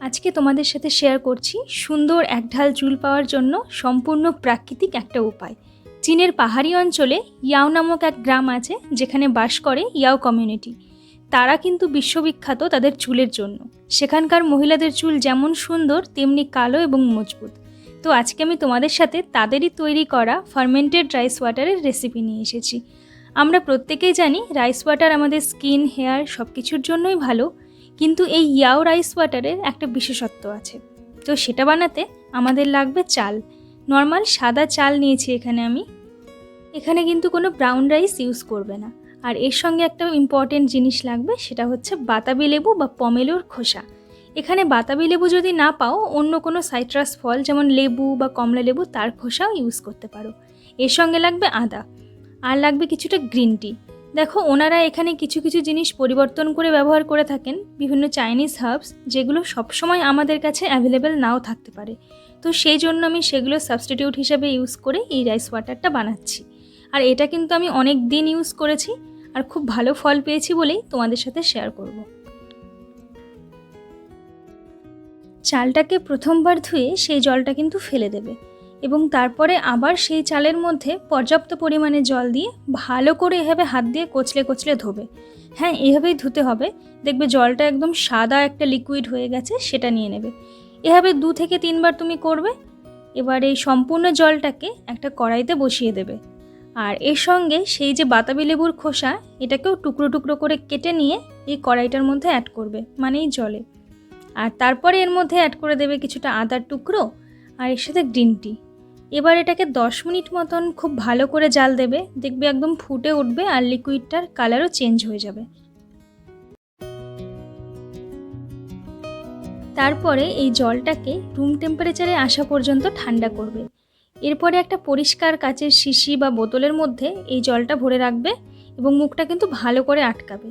আজকে তোমাদের সাথে শেয়ার করছি সুন্দর একঢাল চুল পাওয়ার জন্য সম্পূর্ণ প্রাকৃতিক একটা উপায়। চীনের পাহাড়ি অঞ্চলে ইয়াও নামক এক গ্রাম আছে যেখানে বাস করে ইয়াও কমিউনিটি তারা কিন্তু বিশ্ববিখ্যাত তাদের চুলের জন্য। সেখানকার মহিলাদের চুল যেমন সুন্দর, তেমনি কালো এবং মজবুত। তো আজকে আমি তোমাদের সাথে তাদেরই তৈরি করা ফার্মেন্টেড রাইস ওয়াটারের রেসিপি নিয়ে এসেছি। আমরা প্রত্যেকেই জানি রাইস ওয়াটার আমাদের স্কিন হেয়ার সব কিছুর জন্যই ভালো। কিন্তু এই ইয়াও রাইস ওয়াটারের একটা বিশেষত্ব আছে। তো সেটা বানাতে আমাদের লাগবে চাল। নর্মাল সাদা চাল নিয়েছি এখানে আমি। এখানে কিন্তু কোনো ব্রাউন রাইস ইউজ করবে না। আর এর সঙ্গে একটা ইম্পর্টেন্ট জিনিস লাগবে, সেটা হচ্ছে বাতাবি লেবু বা পমেলোর খোসা। এখানে বাতাবি লেবু যদি না পাও, অন্য কোনো সাইট্রাস ফল, যেমন লেবু বা কমলা লেবু, তার খোসাও ইউজ করতে পারো। এর সঙ্গে লাগবে আদা। আর লাগবে কিছুটা গ্রিন টি। দেখো, ওনারা এখানে কিছু কিছু জিনিস পরিবর্তন করে ব্যবহার করে থাকেন, বিভিন্ন চাইনিজ হার্বস যেগুলো সবসময় আমাদের কাছে অ্যাভেলেবেল নাও থাকতে পারে। তো সেই জন্য আমি সেগুলো সাবস্টিটিউট হিসেবে ইউজ করে এই রাইস ওয়াটারটা বানাচ্ছি। আর এটা কিন্তু আমি অনেক দিন ইউজ করেছি, আর খুব ভালো ফল পেয়েছি বলেই তোমাদের সাথে শেয়ার করব। চালটাকে প্রথমবার ধুয়ে সেই জলটা কিন্তু ফেলে দেবে। এবং তারপরে আবার সেই চালের মধ্যে পর্যাপ্ত পরিমাণে জল দিয়ে ভালো করে এভাবে হাত দিয়ে কচলে কচলে ধোবে। হ্যাঁ এভাবেই ধুতে হবে। দেখবে জলটা একদম সাদা একটা লিকুইড হয়ে গেছে, সেটা নিয়ে নেবে। এভাবে দু থেকে তিনবার তুমি করবে, এবার এই সম্পূর্ণ জলটাকে একটা কড়াইতে বসিয়ে দেবে। আর এর সঙ্গে সেই যে বাতাবি লেবুর খোসা, এটাকেও টুকরো টুকরো করে কেটে নিয়ে এই কড়াইটার মধ্যে অ্যাড করবে মানে এই জলে। আর তারপরে এর মধ্যে অ্যাড করে দেবে কিছুটা আদার টুকরো, আর এর সাথে গ্রিন টি এবার এটাকে দশ মিনিট মতন খুব ভালো করে জাল দেবে, দেখবে একদম ফুটে উঠবে আর লিকুইডটার কালারও চেঞ্জ হয়ে যাবে। তারপরে এই জলটাকে রুম টেম্পারেচারে আসা পর্যন্ত ঠান্ডা করবে। এরপরে একটা পরিষ্কার কাচের শিশি বা বোতলের মধ্যে এই জলটা ভরে রাখবে এবং মুখটা কিন্তু ভালো করে আটকাবে।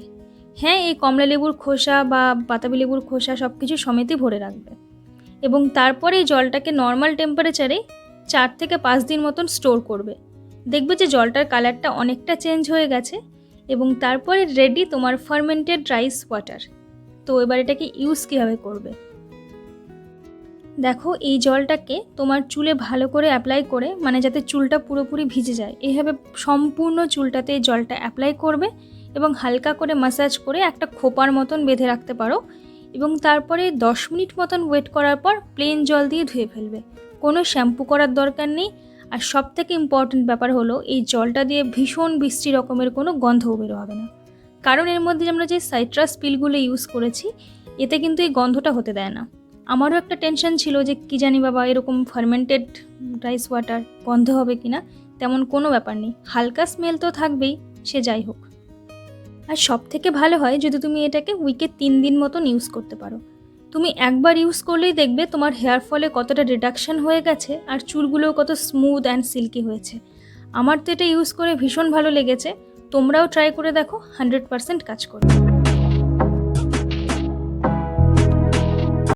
হ্যাঁ এই কমলা লেবুর খোসা বা বাতাবি লেবুর খোসা সব কিছু সমেতই ভরে রাখবে। এবং তারপরে এই জলটাকে নর্মাল টেম্পারেচারে চার থেকে পাঁচ দিন মতন স্টোর করবে। দেখবে যে জলটার কালারটা অনেকটা চেঞ্জ হয়ে গেছে এবং তারপরে রেডি তোমার ফার্মেন্টেড রাইস ওয়াটার তো এবার এটাকে ইউজ কীভাবে করবে? দেখো, এই জলটাকে তোমার চুলে ভালো করে অ্যাপ্লাই করে মানে যাতে চুলটা পুরোপুরি ভিজে যায়, এইভাবে সম্পূর্ণ চুলটাতে এই জলটা অ্যাপ্লাই করবে এবং হালকা করে ম্যাসাজ করে একটা খোপার মতন বেঁধে রাখতে পারো এবং তারপরে দশ মিনিট মতন ওয়েট করার পর প্লেন জল দিয়ে ধুয়ে ফেলবে। কোনো শ্যাম্পু করার দরকার নেই। আর সব থেকে ইম্পর্ট্যান্ট ব্যাপার হলো, এই জলটা দিয়ে ভীষণ বৃষ্টি রকমের কোনো গন্ধও বেরো হবে না। কারণ এর মধ্যে আমরা যে সাইট্রাস পিলগুলো ইউজ করেছি, এতে কিন্তু এই গন্ধটা হতে দেয় না। আমারও একটা টেনশন ছিল যে কী জানি বাবা, এরকম ফার্মেন্টেড রাইস ওয়াটার গন্ধ হবে কি না তেমন কোনো ব্যাপার নেই। হালকা স্মেল তো থাকবেই, সে যাই হোক। আর সব থেকে ভালো হয় যদি তুমি এটাকে উইকে তিন দিন মতন ইউজ করতে পারো। তুমি একবার ইউজ করলেই দেখবে তোমার হেয়ার ফলে কতটা রিডাকশান হয়ে গেছে আর চুলগুলোও কত স্মুথ অ্যান্ড সিল্কি হয়েছে। আমার তো এটা ইউজ করে ভীষণ ভালো লেগেছে। তোমরাও ট্রাই করে দেখো হান্ড্রেড পারসেন্ট কাজ করবে।